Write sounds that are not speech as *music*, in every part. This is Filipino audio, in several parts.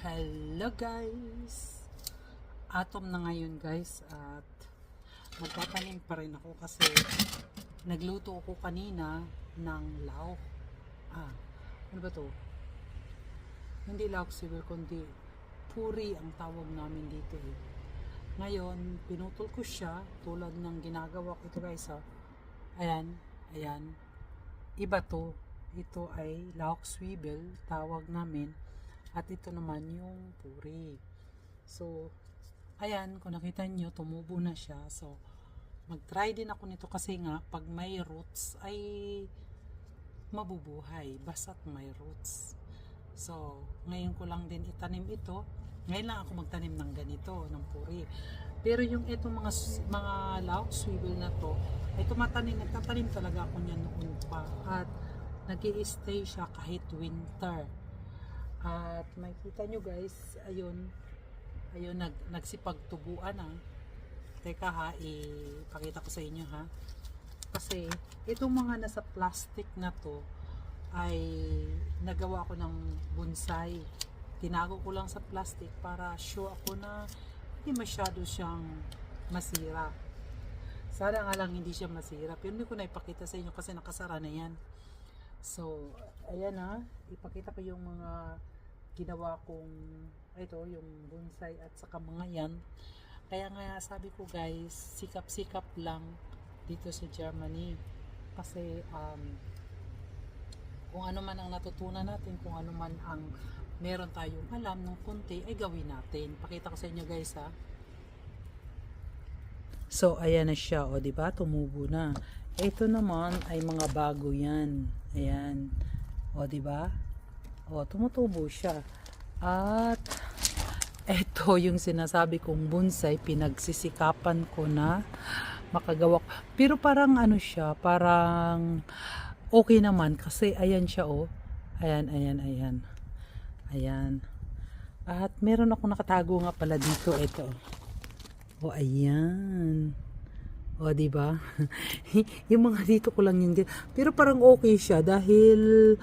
Hello guys! Atom na ngayon guys at magtatanim pa rin ako kasi nagluto ako kanina ng lauk. Ah, ano ba to? Hindi lauk sibil kundi puri ang tawag namin dito eh. Ngayon, pinutol ko siya tulad ng ginagawa ko ito guys ha. Ayan, ayan. Iba to. Ito ay lauk swivel, tawag namin. At ito naman yung puri. So, ayan, kung nakita nyo, tumubo na siya. So, mag-try din ako nito kasi nga, pag may roots, ay mabubuhay. Basta't may roots. So, ngayon ko lang din itanim ito. Ngayon lang ako magtanim ng ganito, ng puri. Pero yung ito mga mga lauk swivel na to, ay tumatanim, nagtatanim talaga ako niyan noon pa. At nag stay siya kahit winter. At makita nyo guys, ayun, ayun, nag, nagsipagtubuan na. Teka ha, ipakita ko sa inyo ha. Kasi, itong mga nasa plastic na to, ay nagawa ko ng bonsai. Tinago ko lang sa plastic para sure ako na hindi masyado siyang masira. Sana nga lang hindi siya masira. Pero hindi ko na ipakita sa inyo kasi nakasara na yan. So, ayan ha. Ipakita ko yung mga ginawa kong ito, yung bonsai at saka mga yan. Kaya nga sabi ko guys, sikap-sikap lang dito sa Germany. Kasi um, kung ano man ang natutunan natin, kung ano man ang meron tayong alam ng konti, ay gawin natin. Pakita ko sa inyo guys ha. So, ayan na siya, o, di ba? Tumubo na. Ito naman ay mga bago yan. Ayan. O, di ba? O, tumutubo siya. At, ito yung sinasabi kong bonsai, pinagsisikapan ko na makagawa. Pero parang ano siya, parang okay naman kasi ayan siya, oh. Ayan, ayan, ayan. Ayan. At meron ako nakatago nga pala dito, ito. O, ayan. O, di ba? *laughs* yung mga dito ko lang yung... Pero parang okay siya dahil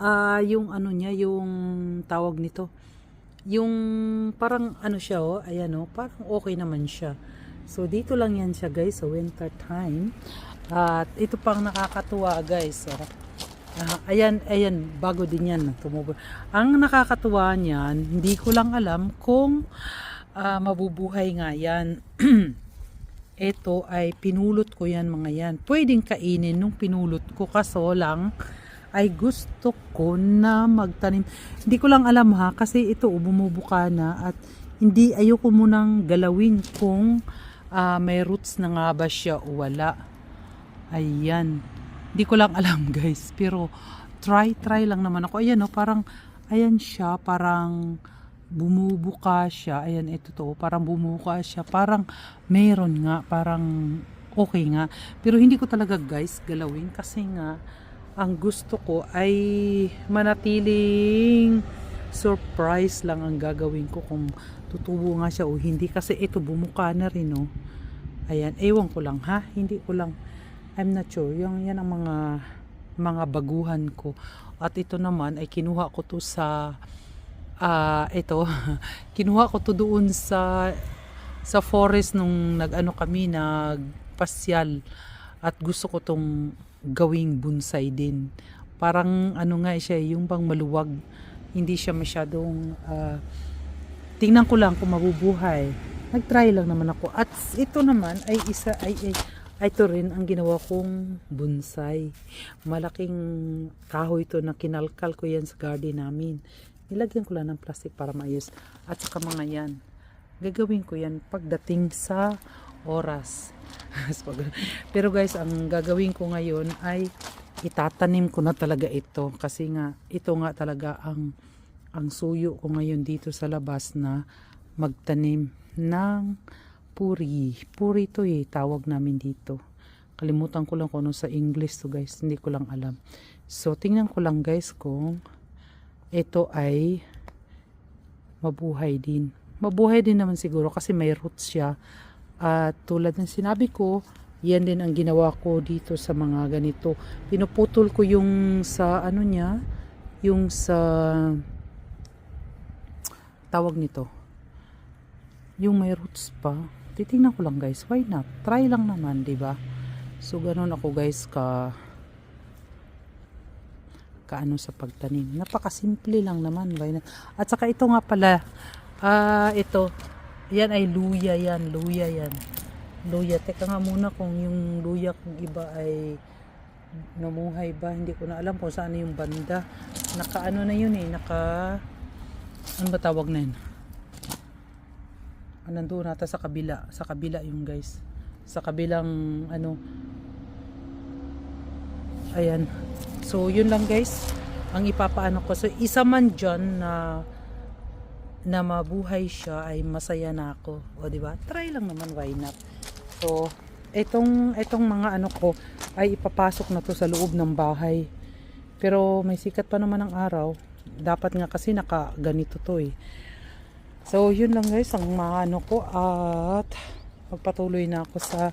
ah yung ano niya, yung tawag nito, yung parang ano siya, oh, ayan, oh, parang okay naman siya. So, dito lang yan siya, guys, sa winter time. At ito pang nakakatuwa, guys. Oh. Ah, ayan, ayan, bago din yan. Tumubo. Ang nakakatuwa niyan, hindi ko lang alam kung ah, mabubuhay nga yan. *clears throat* Ito ay pinulot ko yan mga yan. Pwedeng kainin nung pinulot ko kaso lang ay gusto ko na magtanim. Hindi ko lang alam ha kasi ito bumubuka na at hindi ayoko munang galawin kung ah, may roots na nga ba siya o wala. Ayan. Hindi ko lang *laughs* alam guys. Pero try, try lang naman ako. Ayan o, parang, ayan siya, parang bumubuka siya. Ayan, ito to. Parang bumubuka siya. Parang meron nga, parang okay nga. Pero hindi ko talaga guys galawin kasi nga ang gusto ko ay manatiling surprise lang ang gagawin ko kung tutubo nga siya o hindi kasi ito bumuka na rin no. Ayan, ewan ko lang ha, hindi ko lang I'm not sure. Yung yan ang mga mga baguhan ko. At ito naman ay kinuha ko to sa ah ito *laughs* kinuha ko to doon sa sa forest nung nag-ano kami nagpasyal at gusto ko tong gawing bonsai din. Parang ano nga siya yung bang maluwag. Hindi siya masyadong ah, tingnan ko lang kung mabubuhay. Nag-try lang naman ako. At ito naman ay isa ay, ay ito rin ang ginawa kong bonsai. Malaking kahoy to na kinalkal ko yan sa garden namin. Nilagyan ko lang ng plastic para maayos. At saka mga yan. Gagawin ko yan pagdating sa oras. *laughs* Pero guys, ang gagawin ko ngayon ay itatanim ko na talaga ito. Kasi nga, ito nga talaga ang ang suyo ko ngayon dito sa labas na magtanim ng puri. Puri to eh, tawag namin dito. Kalimutan ko lang kung ano sa English to guys, hindi ko lang alam. So, tingnan ko lang guys kung ito ay mabuhay din. Mabuhay din naman siguro kasi may roots siya. At tulad ng sinabi ko, yan din ang ginawa ko dito sa mga ganito. Pinuputol ko yung sa ano niya, yung sa tawag nito? Yung may roots pa. Titingnan ko lang guys, why not? Try lang naman, di ba? So ganun ako guys ka kaano sa pagtanim. Napakasimple lang naman. At saka ito nga pala, ah ito, yan ay luya yan, luya yan. Luya. Teka nga muna kung yung luya kung iba ay namuhay ba. Hindi ko na alam kung saan yung banda. Naka ano na yun eh. Naka ano ba tawag na yun? Nandun nata sa kabila. Sa kabila yung guys. Sa kabilang ano. Ayan. So yun lang guys. Ang ipapaano ko. So isa man dyan na na mabuhay siya ay masaya na ako. O di ba? Try lang naman why not. So itong itong mga ano ko ay ipapasok na to sa loob ng bahay. Pero may sikat pa naman ang araw. Dapat nga kasi naka ganito to eh. So yun lang guys ang mga ano ko at magpatuloy na ako sa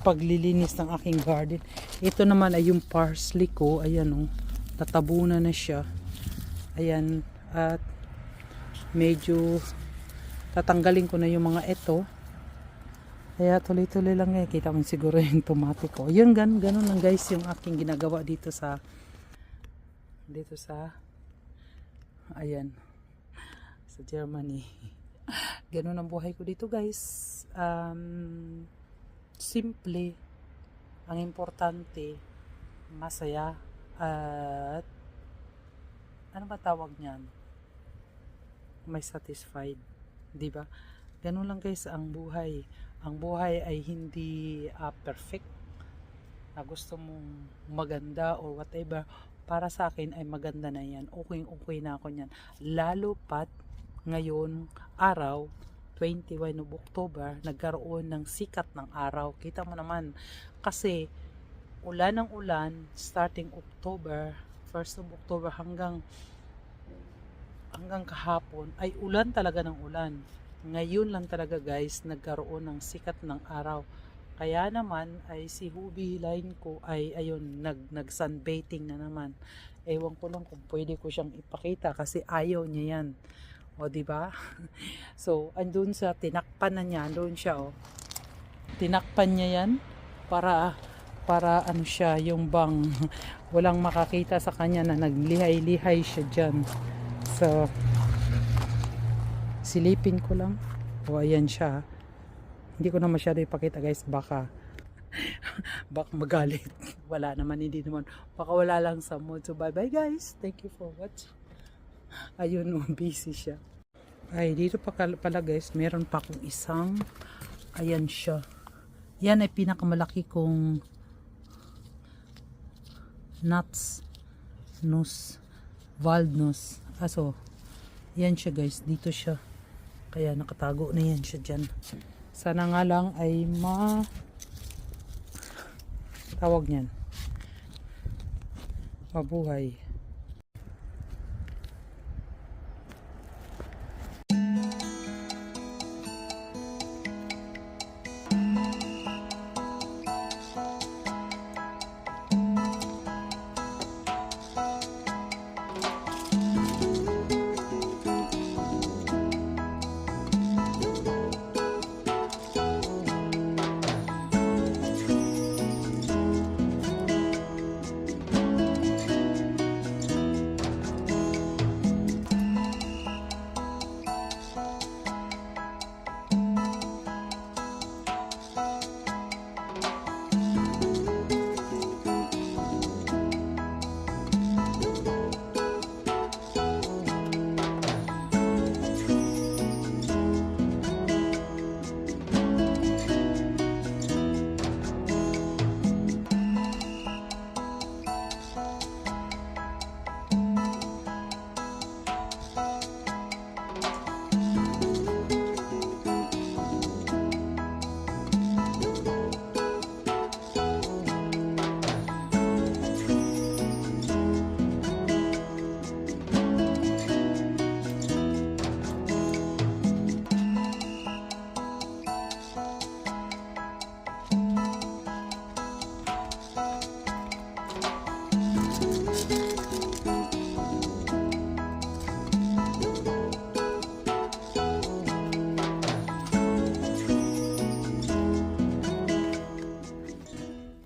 paglilinis ng aking garden. Ito naman ay yung parsley ko. Ayan oh. Tatabunan na siya. Ayan. At medyo tatanggalin ko na yung mga ito. Kaya tuloy-tuloy lang eh. Kita mo siguro yung tomate ko. Yun, gan, ganun lang guys yung aking ginagawa dito sa dito sa ayan sa Germany. *laughs* Ganun ang buhay ko dito guys. Um, simple. Ang importante, masaya at ano ba tawag niyan? May satisfied. 'Di ba? Ganun lang guys ang buhay. Ang buhay ay hindi ah, perfect. Na gusto mong maganda or whatever. Para sa akin ay maganda na yan. Okay, okay na ako niyan. Lalo pat ngayon araw 21 of October nagkaroon ng sikat ng araw. Kita mo naman kasi ulan ng ulan starting October 1st of October hanggang hanggang kahapon ay ulan talaga ng ulan. Ngayon lang talaga guys nagkaroon ng sikat ng araw. Kaya naman ay si Hubi line ko ay ayun nag nag sunbathing na naman. Ewan ko lang kung pwede ko siyang ipakita kasi ayaw niya yan o, di ba? So, andun sa tinakpan na niya, andun siya, oh. Tinakpan niya yan para para ano siya, yung bang walang makakita sa kanya na naglihay-lihay siya dyan. So, silipin ko lang. O, ayan siya. Hindi ko na masyado ipakita, guys. Baka *laughs* baka magalit. Wala naman, hindi naman. Baka wala lang sa mood. So, bye-bye, guys. Thank you for watching. *laughs* Ayun, oh, *laughs* busy siya. Ay, dito pa pala guys, meron pa akong isang, ayan siya. Yan ay pinakamalaki kong nuts, nus, walnuts. Aso, yan siya guys, dito siya. Kaya nakatago na yan siya dyan. Sana nga lang ay ma tawag niyan mabuhay